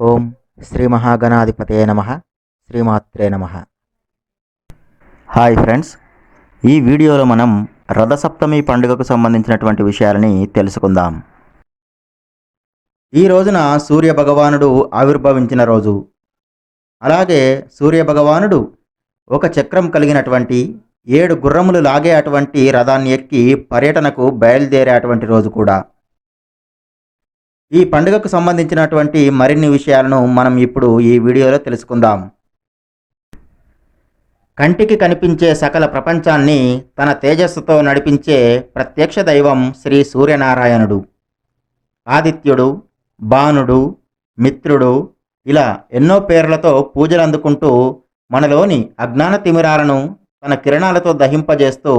ఓం శ్రీ మహాగణాధిపతే నమ. శ్రీమాత్రే నమ. Hi friends. ఈ వీడియోలో మనం రథసప్తమి పండుగకు సంబంధించినటువంటి విషయాలని తెలుసుకుందాం. ఈ రోజున సూర్య భగవానుడు ఆవిర్భవించిన రోజు. అలాగే సూర్య భగవానుడు ఒక చక్రం కలిగినటువంటి ఏడు గుర్రములు లాగే అటువంటి రథాన్ని ఎక్కి పర్యటనకు బయలుదేరేటువంటి రోజు కూడా. ఈ పండుగకు సంబంధించినటువంటి మరిన్ని విషయాలను మనం ఇప్పుడు ఈ వీడియోలో తెలుసుకుందాం. కంటికి కనిపించే సకల ప్రపంచాన్ని తన తేజస్సుతో నడిపించే ప్రత్యక్ష దైవం శ్రీ సూర్యనారాయణుడు. ఆదిత్యుడు బాణుడు మిత్రుడు ఇలా ఎన్నో పేర్లతో పూజలు అందుకుంటూ మనలోని అజ్ఞాన తిమిరాలను తన కిరణాలతో దహింపజేస్తూ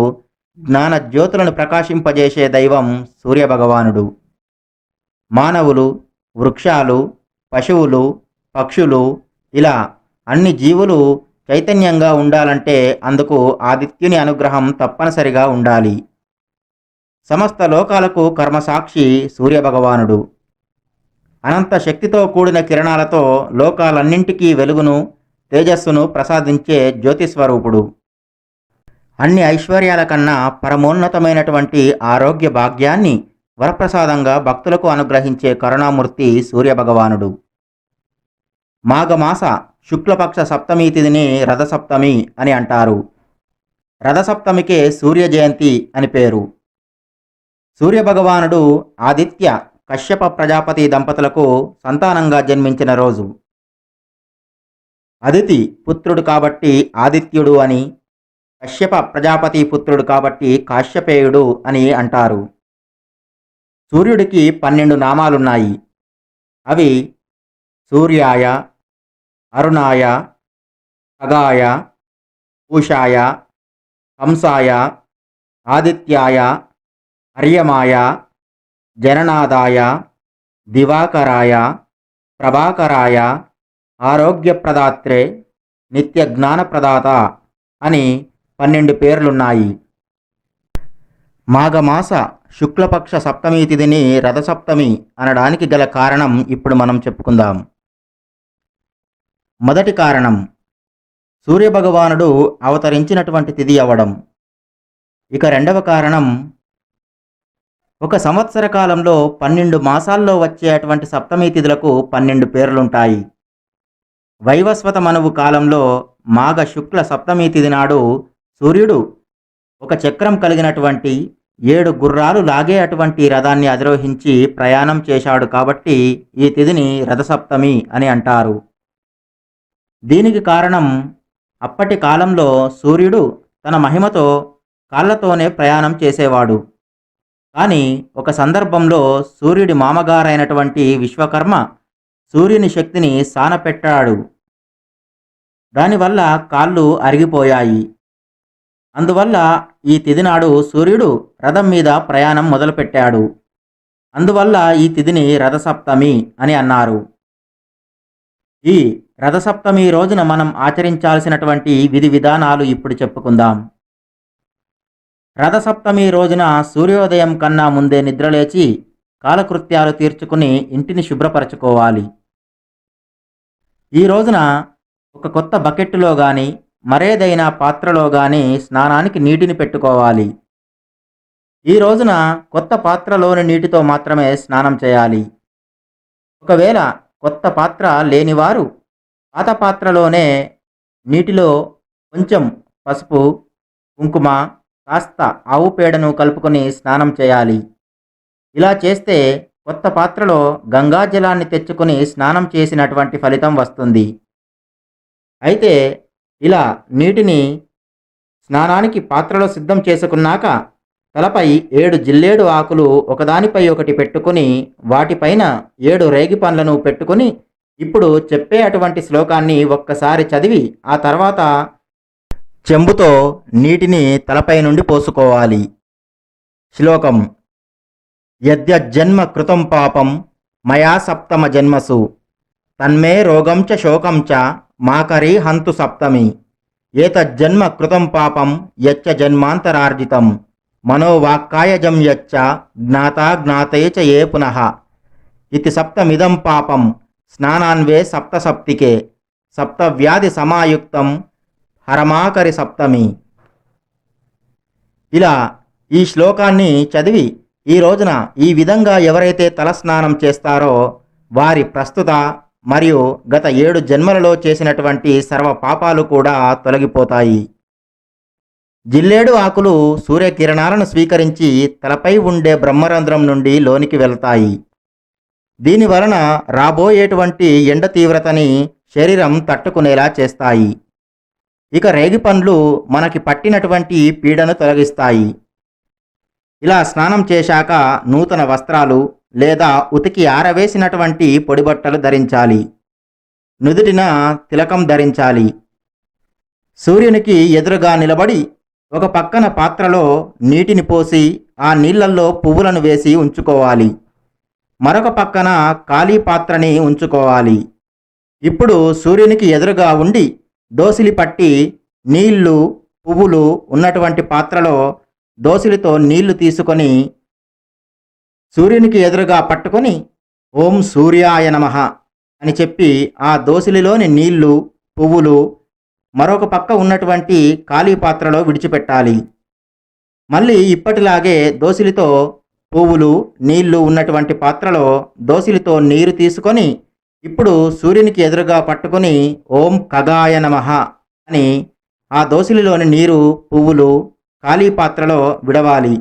జ్ఞాన జ్యోతులను ప్రకాశింపజేసే దైవం సూర్యభగవానుడు. మానవులు వృక్షాలు పశువులు పక్షులు ఇలా అన్ని జీవులు చైతన్యంగా ఉండాలంటే అందుకు ఆదిత్యుని అనుగ్రహం తప్పనిసరిగా ఉండాలి. సమస్త లోకాలకు కర్మసాక్షి సూర్యభగవానుడు. అనంత శక్తితో కూడిన కిరణాలతో లోకాలన్నింటికీ వెలుగును తేజస్సును ప్రసాదించే జ్యోతిస్వరూపుడు. అన్ని ఐశ్వర్యాల కన్నా పరమోన్నతమైనటువంటి ఆరోగ్య భాగ్యాన్ని వరప్రసాదంగా భక్తులకు అనుగ్రహించే కరుణామూర్తి సూర్యభగవానుడు. మాఘమాస శుక్లపక్ష సప్తమి తిథిని రథసప్తమి అని అంటారు. రథసప్తమికే సూర్య జయంతి అని పేరు. సూర్యభగవానుడు ఆదిత్య కశ్యప ప్రజాపతి దంపతులకు సంతానంగా జన్మించిన రోజు. అదితి పుత్రుడు కాబట్టి ఆదిత్యుడు అని కశ్యప ప్రజాపతి పుత్రుడు కాబట్టి కాశ్యపేయుడు అని అంటారు. సూర్యుడికి పన్నెండు నామాలున్నాయి. అవి సూర్యాయ అరుణాయ ఖగాయ పూషాయ హంసాయ ఆదిత్యాయ అర్యమాయ జననాదాయ దివాకరాయ ప్రభాకరాయ ఆరోగ్యప్రదాత్రే నిత్య జ్ఞానప్రదాత అని పన్నెండు పేర్లున్నాయి. మాఘమాస శుక్లపక్ష సప్తమి తిథిని రథసప్తమి అనడానికి గల కారణం ఇప్పుడు మనం చెప్పుకుందాం. మొదటి కారణం సూర్యభగవానుడు అవతరించినటువంటి తిథి అవ్వడం. ఇక రెండవ కారణం ఒక సంవత్సర కాలంలో పన్నెండు మాసాల్లో వచ్చేటువంటి సప్తమి తిథులకు పన్నెండు పేర్లుంటాయి. వైవస్వత మనువు కాలంలో మాఘ శుక్ల సప్తమి తిథి నాడు సూర్యుడు ఒక చక్రం కలిగినటువంటి ఏడు గుర్రాలు లాగే అటువంటి రథాన్ని అధిరోహించి ప్రయాణం చేశాడు కాబట్టి ఈ తిథిని రథసప్తమి అని అంటారు. దీనికి కారణం అప్పటి కాలంలో సూర్యుడు తన మహిమతో కాళ్ళతోనే ప్రయాణం చేసేవాడు. కానీ ఒక సందర్భంలో సూర్యుడి మామగారైనటువంటి విశ్వకర్మ సూర్యుని శక్తిని సానపెట్టాడు. దానివల్ల కాళ్ళు అరిగిపోయాయి. అందువల్ల ఈ తిథినాడు సూర్యుడు రథం మీద ప్రయాణం మొదలుపెట్టాడు. అందువల్ల ఈ తిథిని రథసప్తమి అని అన్నారు. ఈ రథసప్తమి రోజున మనం ఆచరించాల్సినటువంటి విధి విధానాలు ఇప్పుడు చెప్పుకుందాం. రథసప్తమి రోజున సూర్యోదయం కన్నా ముందే నిద్రలేచి కాలకృత్యాలు తీర్చుకుని ఇంటిని శుభ్రపరచుకోవాలి. ఈ రోజున ఒక కొత్త బకెట్టులో కానీ మరేదైనా పాత్రలో కానీ స్నానానికి నీటిని పెట్టుకోవాలి. ఈ రోజున కొత్త పాత్రలోని నీటితో మాత్రమే స్నానం చేయాలి. ఒకవేళ కొత్త పాత్ర లేనివారు పాత పాత్రలోనే నీటిలో కొంచెం పసుపు కుంకుమ కాస్త ఆవు పేడను కలుపుకొని స్నానం చేయాలి. ఇలా చేస్తే కొత్త పాత్రలో గంగాజలాన్ని తెచ్చుకొని స్నానం చేసినటువంటి ఫలితం వస్తుంది. అయితే ఇలా నీటిని స్నానానికి పాత్రలో సిద్ధం చేసుకున్నాక తలపై ఏడు జిల్లేడు ఆకులు ఒకదానిపై ఒకటి పెట్టుకుని వాటిపైన ఏడు రేగి పండ్లను పెట్టుకుని ఇప్పుడు చెప్పే అటువంటి శ్లోకాన్ని ఒక్కసారి చదివి ఆ తర్వాత చెంబుతో నీటిని తలపై నుండి పోసుకోవాలి. శ్లోకం యద్యజ్జన్మ కృతం పాపం మయా సప్తమ జన్మసు తన్మే రోగం చ శోకం చ మాకరి హంతు సప్తమి. ఏతజ్జన్మ కృతం పాపం యచ్చ జన్మాంతరార్జితం. మనోవాక్కాయజం యచ్చ జ్ఞాతా జ్ఞాతే చ ఏ పునః. ఇది సప్తమిదం పాపం స్నానాన్వే సప్తసప్తికే. సప్తవ్యాధి సమాయుక్తం హరమాకరి సప్తమి. ఇలా ఈ శ్లోకాన్ని చదివి ఈ రోజున ఈ విధంగా ఎవరైతే తలస్నానం చేస్తారో వారి ప్రస్తుత మరియు గత ఏడు జన్మలలో చేసినటువంటి సర్వ పాపాలు కూడా తొలగిపోతాయి. జిల్లేడు ఆకులు సూర్యకిరణాలను స్వీకరించి తలపై ఉండే బ్రహ్మరంధ్రం నుండి లోనికి వెళ్తాయి. దీని వలన రాబోయేటువంటి ఎండ తీవ్రతని శరీరం తట్టుకునేలా చేస్తాయి. ఇక రేగి పండ్లు మనకి పట్టినటువంటి పీడను తొలగిస్తాయి. ఇలా స్నానం చేశాక నూతన వస్త్రాలు లేదా ఉతికి ఆరవేసినటువంటి పొడిబట్టలు ధరించాలి. నుదుటిన తిలకం ధరించాలి. సూర్యునికి ఎదురుగా నిలబడి ఒక పక్కన పాత్రలో నీటిని పోసి ఆ నీళ్ళల్లో పువ్వులను వేసి ఉంచుకోవాలి. మరొక పక్కన ఖాళీ పాత్రని ఉంచుకోవాలి. ఇప్పుడు సూర్యునికి ఎదురుగా ఉండి దోసిలి పట్టి నీళ్ళు పువ్వులు ఉన్నటువంటి పాత్రలో దోసిలితో నీళ్ళు తీసుకొని సూర్యునికి ఎదురుగా పట్టుకొని ఓం సూర్యాయ నమః అని చెప్పి ఆ దోసిలిలోని నీళ్ళు పువ్వులు మరొక పక్క ఉన్నటువంటి ఖాళీ పాత్రలో విడిచిపెట్టాలి. మళ్ళీ ఇప్పటిలాగే దోసిలితో పువ్వులు నీళ్ళు ఉన్నటువంటి పాత్రలో దోసిలితో నీరు తీసుకొని ఇప్పుడు సూర్యునికి ఎదురుగా పట్టుకొని ఓం కగాయ నమః అని ఆ దోసిలిలోని నీరు పువ్వులు ఖాళీ పాత్రలో విడవాలి.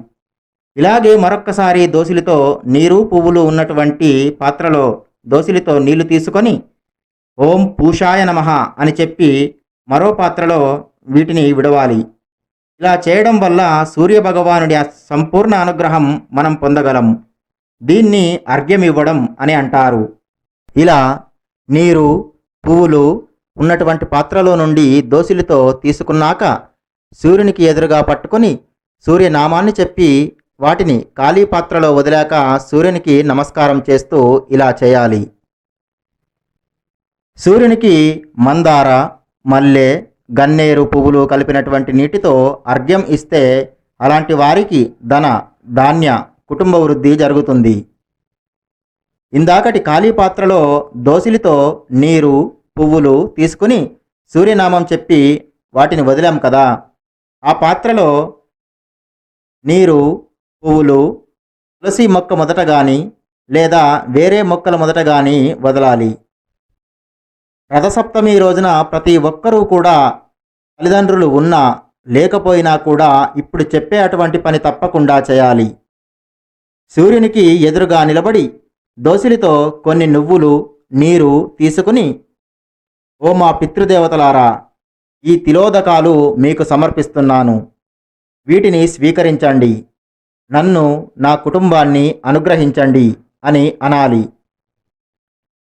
ఇలాగే మరొక్కసారి దోసిలితో నీరు పువ్వులు ఉన్నటువంటి పాత్రలో దోసిలితో నీళ్ళు తీసుకొని ఓం పూషాయ నమః అని చెప్పి మరో పాత్రలో వీటిని విడవాలి. ఇలా చేయడం వల్ల సూర్య భగవానుడి ఆ సంపూర్ణ అనుగ్రహం మనం పొందగలం. దీన్ని అర్ఘ్యం ఇవ్వడం అని అంటారు. ఇలా నీరు పువ్వులు ఉన్నటువంటి పాత్రలో నుండి దోసిలితో తీసుకున్నాక సూర్యునికి ఎదురుగా పట్టుకొని సూర్యనామాన్ని చెప్పి వాటిని ఖాళీ పాత్రలో వదిలాక సూర్యునికి నమస్కారం చేస్తూ ఇలా చేయాలి. సూర్యునికి మందార మల్లె గన్నేరు పువ్వులు కలిపినటువంటి నీటితో అర్ఘ్యం ఇస్తే అలాంటి వారికి ధన ధాన్య కుటుంబ వృద్ధి జరుగుతుంది. ఇందాకటి ఖాళీ పాత్రలో దోసిలితో నీరు పువ్వులు తీసుకుని సూర్యనామం చెప్పి వాటిని వదిలాం కదా. ఆ పాత్రలో నీరు పువ్వులు తులసి మొక్క మొదట కానీ లేదా వేరే మొక్కల మొదట కానీ వదలాలి. రథసప్తమి రోజున ప్రతి ఒక్కరూ కూడా తల్లిదండ్రులు ఉన్నా లేకపోయినా కూడా ఇప్పుడు చెప్పే అటువంటి పని తప్పకుండా చేయాలి. సూర్యునికి ఎదురుగా నిలబడి దోసిలితో కొన్ని నువ్వులు నీరు తీసుకుని ఓ మా పితృదేవతలారా ఈ తిలోదకాలు మీకు సమర్పిస్తున్నాను. వీటిని స్వీకరించండి. నన్ను నా కుటుంబాన్ని అనుగ్రహించండి అని అనాలి.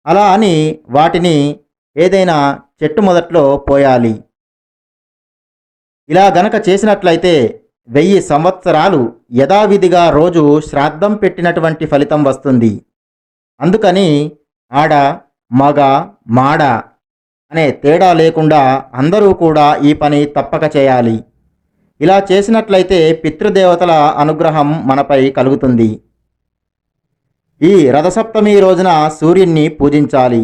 అలా అని వాటిని ఏదైనా చెట్టు మొదట్లో పోయాలి. ఇలా గనక చేసినట్లయితే వెయ్యి సంవత్సరాలు యథావిధిగా రోజు శ్రాద్ధం పెట్టినటువంటి ఫలితం వస్తుంది. అందుకని ఆడ మగ మాడ అనే తేడా లేకుండా అందరూ కూడా ఈ పని తప్పక చేయాలి. ఇలా చేసినట్లయితే పితృదేవతల అనుగ్రహం మనపై కలుగుతుంది. ఈ రథసప్తమి రోజున సూర్యుణ్ణి పూజించాలి.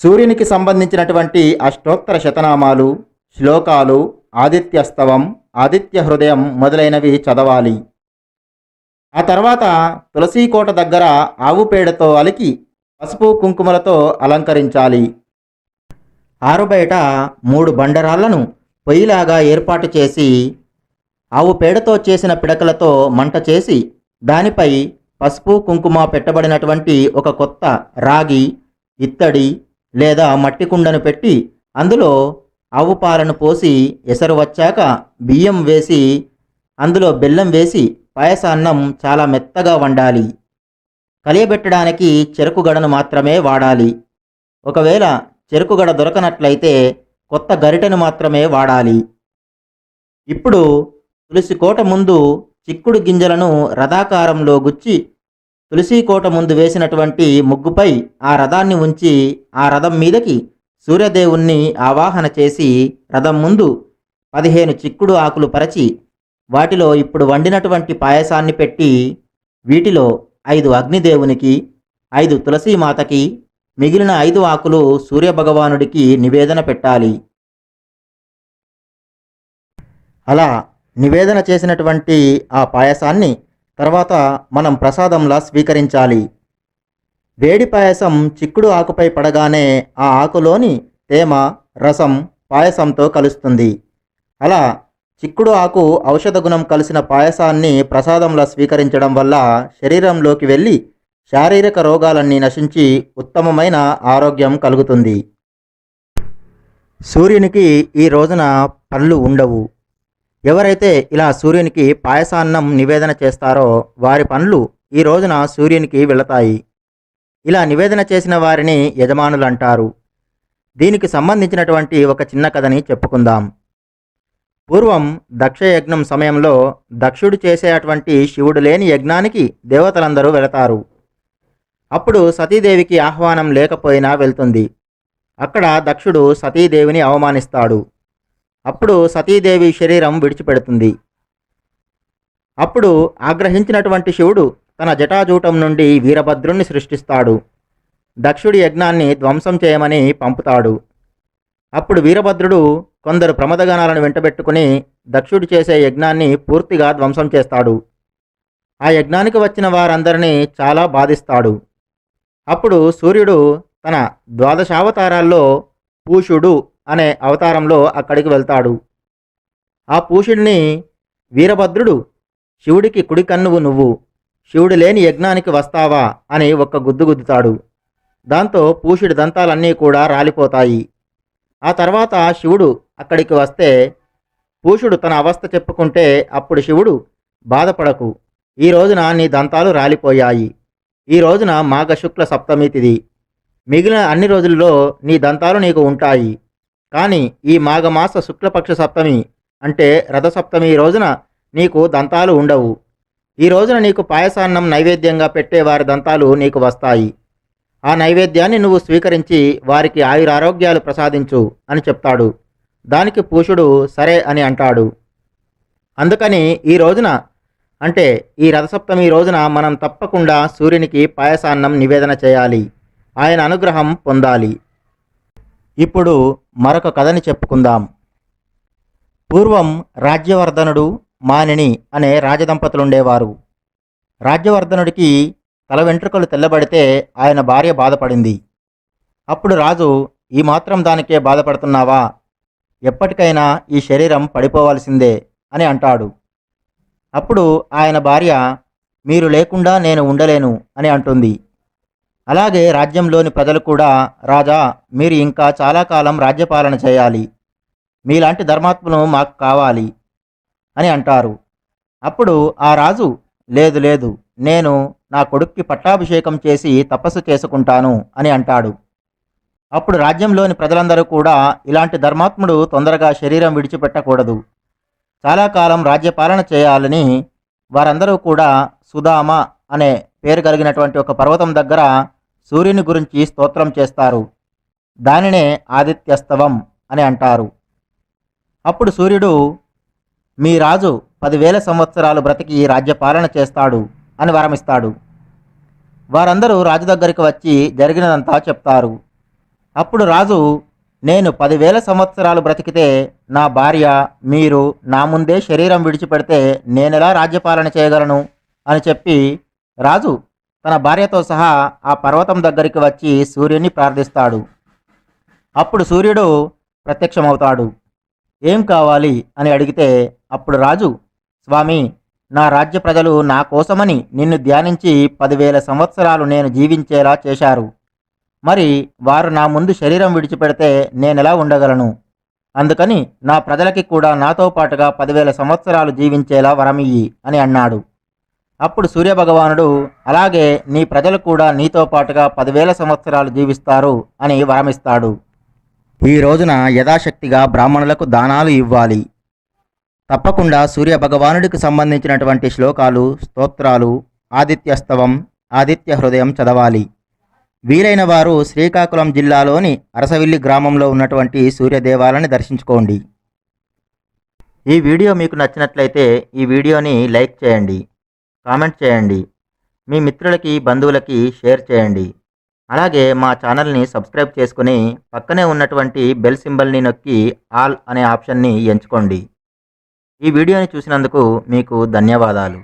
సూర్యునికి సంబంధించినటువంటి అష్టోత్తర శతనామాలు శ్లోకాలు ఆదిత్యస్తవం ఆదిత్య హృదయం మొదలైనవి చదవాలి. ఆ తర్వాత తులసీకోట దగ్గర ఆవు పేడతో అలికి పసుపు కుంకుమలతో అలంకరించాలి. ఆరుబయట మూడు బండరాళ్ళను పొయ్యిలాగా ఏర్పాటు చేసి ఆవు పేడతో చేసిన పిడకలతో మంట చేసి దానిపై పసుపు కుంకుమ పెట్టబడినటువంటి ఒక కొత్త రాగి ఇత్తడి లేదా మట్టి కుండను పెట్టి అందులో ఆవు పాలను పోసి ఎసరు వచ్చాక బియ్యం వేసి అందులో బెల్లం వేసి పాయసాన్నం చాలా మెత్తగా వండాలి. కలియబెట్టడానికి చెరుకు గడను మాత్రమే వాడాలి. ఒకవేళ చెరుకు గడ దొరకనట్లయితే కొత్త గరిటెను మాత్రమే వాడాలి. ఇప్పుడు తులసి కోట ముందు చిక్కుడు గింజలను రథాకారంలో గుచ్చి తులసి కోట ముందు వేసినటువంటి ముగ్గుపై ఆ రథాన్ని ఉంచి ఆ రథం మీదకి సూర్యదేవుణ్ణి ఆవాహన చేసి రథం ముందు పదిహేను చిక్కుడు ఆకులు పరచి వాటిలో ఇప్పుడు వండినటువంటి పాయసాన్ని పెట్టి వీటిలో ఐదు అగ్నిదేవునికి ఐదు తులసీమాతకి మిగిలిన ఐదు ఆకులు సూర్యభగవానుడికి నివేదన పెట్టాలి. అలా నివేదన చేసినటువంటి ఆ పాయసాన్ని తర్వాత మనం ప్రసాదంలా స్వీకరించాలి. వేడి పాయసం చిక్కుడు ఆకుపై పడగానే ఆ ఆకులోని తేమ రసం పాయసంతో కలుస్తుంది. అలా చిక్కుడు ఆకు ఔషధ గుణం కలిసిన పాయసాన్ని ప్రసాదంలా స్వీకరించడం వల్ల శరీరంలోకి వెళ్ళి శారీరక రోగాలన్నీ నశించి ఉత్తమమైన ఆరోగ్యం కలుగుతుంది. సూర్యునికి ఈ రోజున పళ్ళు ఉండవు. ఎవరైతే ఇలా సూర్యునికి పాయసాన్నం నివేదన చేస్తారో వారి పనులు ఈ రోజున సూర్యునికి వెళతాయి. ఇలా నివేదన చేసిన వారిని యజమానులు అంటారు దీనికి సంబంధించినటువంటి ఒక చిన్న కథని చెప్పుకుందాం. పూర్వం దక్షయజ్ఞం సమయంలో దక్షుడు చేసేటువంటి శివుడు లేని యజ్ఞానికి దేవతలందరూ వెళతారు. అప్పుడు సతీదేవికి ఆహ్వానం లేకపోయినా వెళ్తుంది. అక్కడ దక్షుడు సతీదేవిని అవమానిస్తాడు. అప్పుడు సతీదేవి శరీరం విడిచిపెడుతుంది. అప్పుడు ఆగ్రహించినటువంటి శివుడు తన జటాజూటం నుండి వీరభద్రుణ్ణి సృష్టిస్తాడు. దక్షుడి యజ్ఞాన్ని ధ్వంసం చేయమని పంపుతాడు. అప్పుడు వీరభద్రుడు కొందరు ప్రమదగణాలను వెంటబెట్టుకుని దక్షుడు చేసే యజ్ఞాన్ని పూర్తిగా ధ్వంసం చేస్తాడు. ఆ యజ్ఞానికి వచ్చిన వారందరినీ చాలా బాధిస్తాడు. అప్పుడు సూర్యుడు తన ద్వాదశావతారాల్లో పూషుడు అనే అవతారంలో అక్కడికి వెళ్తాడు. ఆ పూషుడిని వీరభద్రుడు శివుడికి కుడి కన్నువు నువ్వు శివుడు లేని యజ్ఞానికి వస్తావా? అని ఒక్క గుద్దు గుద్దుతాడు. దాంతో పూషుడి దంతాలన్నీ కూడా రాలిపోతాయి. ఆ తర్వాత శివుడు అక్కడికి వస్తే పూషుడు తన అవస్థ చెప్పుకుంటే అప్పుడు శివుడు బాధపడకు ఈ రోజున నీ దంతాలు రాలిపోయాయి. ఈ రోజున మాఘ శుక్ల సప్తమి తిది. మిగిలిన అన్ని రోజుల్లో నీ దంతాలు నీకు ఉంటాయి. కానీ ఈ మాఘమాస శుక్లపక్ష సప్తమి అంటే రథసప్తమి రోజున నీకు దంతాలు ఉండవు. ఈ రోజున నీకు పాయసాన్నం నైవేద్యంగా పెట్టే వారి దంతాలు నీకు వస్తాయి. ఆ నైవేద్యాన్ని నువ్వు స్వీకరించి వారికి ఆయురారోగ్యాలు ప్రసాదించు అని చెప్తాడు. దానికి పూషుడు సరే అని అంటాడు. అందుకని ఈ రోజున అంటే ఈ రథసప్తమి రోజున మనం తప్పకుండా సూర్యునికి పాయసాన్నం నివేదన చేయాలి. ఆయన అనుగ్రహం పొందాలి. ఇప్పుడు మరొక కథని చెప్పుకుందాం. పూర్వం రాజ్యవర్ధనుడు మానిని అనే రాజదంపతులుండేవారు. రాజ్యవర్ధనుడికి తల వెంట్రుకలు తెల్లబడితే ఆయన భార్య బాధపడింది. అప్పుడు రాజు ఈ మాత్రం దానికే బాధపడుతున్నావా? ఎప్పటికైనా ఈ శరీరం పడిపోవాల్సిందే అని అంటాడు. అప్పుడు ఆయన భార్య మీరు లేకుండా నేను ఉండలేను అని అంటుంది. అలాగే రాజ్యంలోని ప్రజలు కూడా రాజా మీరు ఇంకా చాలా కాలం రాజ్యపాలన చేయాలి. మీలాంటి ధర్మాత్మను మాకు కావాలి అని అంటారు. అప్పుడు ఆ రాజు లేదు లేదు నేను నా కొడుక్కి పట్టాభిషేకం చేసి తపస్సు చేసుకుంటాను అని అంటాడు. అప్పుడు రాజ్యంలోని ప్రజలందరూ కూడా ఇలాంటి ధర్మాత్ముడు తొందరగా శరీరం విడిచిపెట్టకూడదు. చాలా కాలం రాజ్యపాలన చేయాలని వారందరూ కూడా సుధామ అనే పేరు కలిగినటువంటి ఒక పర్వతం దగ్గర సూర్యుని గురించి స్తోత్రం చేస్తారు. దానినే ఆదిత్యస్తవం అని అంటారు. అప్పుడు సూర్యుడు మీ రాజు పదివేల సంవత్సరాలు బ్రతికి రాజ్యపాలన చేస్తాడు అని వరమిస్తాడు. వారందరూ రాజు దగ్గరికి వచ్చి జరిగినదంతా చెప్తారు. అప్పుడు రాజు నేను పదివేల సంవత్సరాలు బ్రతికితే నా భార్య మీరు నా ముందే శరీరం విడిచిపెడితే నేనెలా రాజ్యపాలన చేయగలను? అని చెప్పి రాజు తన భార్యతో సహా ఆ పర్వతం దగ్గరికి వచ్చి సూర్యుని ప్రార్థిస్తాడు. అప్పుడు సూర్యుడు ప్రత్యక్షమవుతాడు. ఏం కావాలి? అని అడిగితే అప్పుడు రాజు స్వామి నా రాజ్య ప్రజలు నా కోసమని నిన్ను ధ్యానించి పదివేల సంవత్సరాలు నేను జీవించేలా చేశారు. మరి వారు నా ముందు శరీరం విడిచిపెడితే నేనెలా ఉండగలను? అందుకని నా ప్రజలకి కూడా నాతో పాటుగా పదివేల సంవత్సరాలు జీవించేలా వరమియ్యి అని అన్నాడు. అప్పుడు సూర్యభగవానుడు అలాగే నీ ప్రజలు కూడా నీతో పాటుగా పదివేల సంవత్సరాలు జీవిస్తారు అని వరమిస్తాడు. ఈ రోజున యథాశక్తిగా బ్రాహ్మణులకు దానాలు ఇవ్వాలి. తప్పకుండా సూర్య భగవానుడికి సంబంధించినటువంటి శ్లోకాలు స్తోత్రాలు ఆదిత్యస్తవం ఆదిత్య హృదయం చదవాలి. వీలైన వారు శ్రీకాకుళం జిల్లాలోని అరసవిల్లి గ్రామంలో ఉన్నటువంటి సూర్యదేవాలని దర్శించుకోండి. ఈ వీడియో మీకు నచ్చినట్లయితే ఈ వీడియోని లైక్ చేయండి కామెంట్ చేయండి మీ మిత్రులకి బంధువులకి షేర్ చేయండి. అలాగే మా ఛానల్ని సబ్స్క్రైబ్ చేసుకుని పక్కనే ఉన్నటువంటి బెల్ సింబల్ని నొక్కి ఆల్ అనే ఆప్షన్ని ఎంచుకోండి. ఈ వీడియోని చూసినందుకు మీకు ధన్యవాదాలు.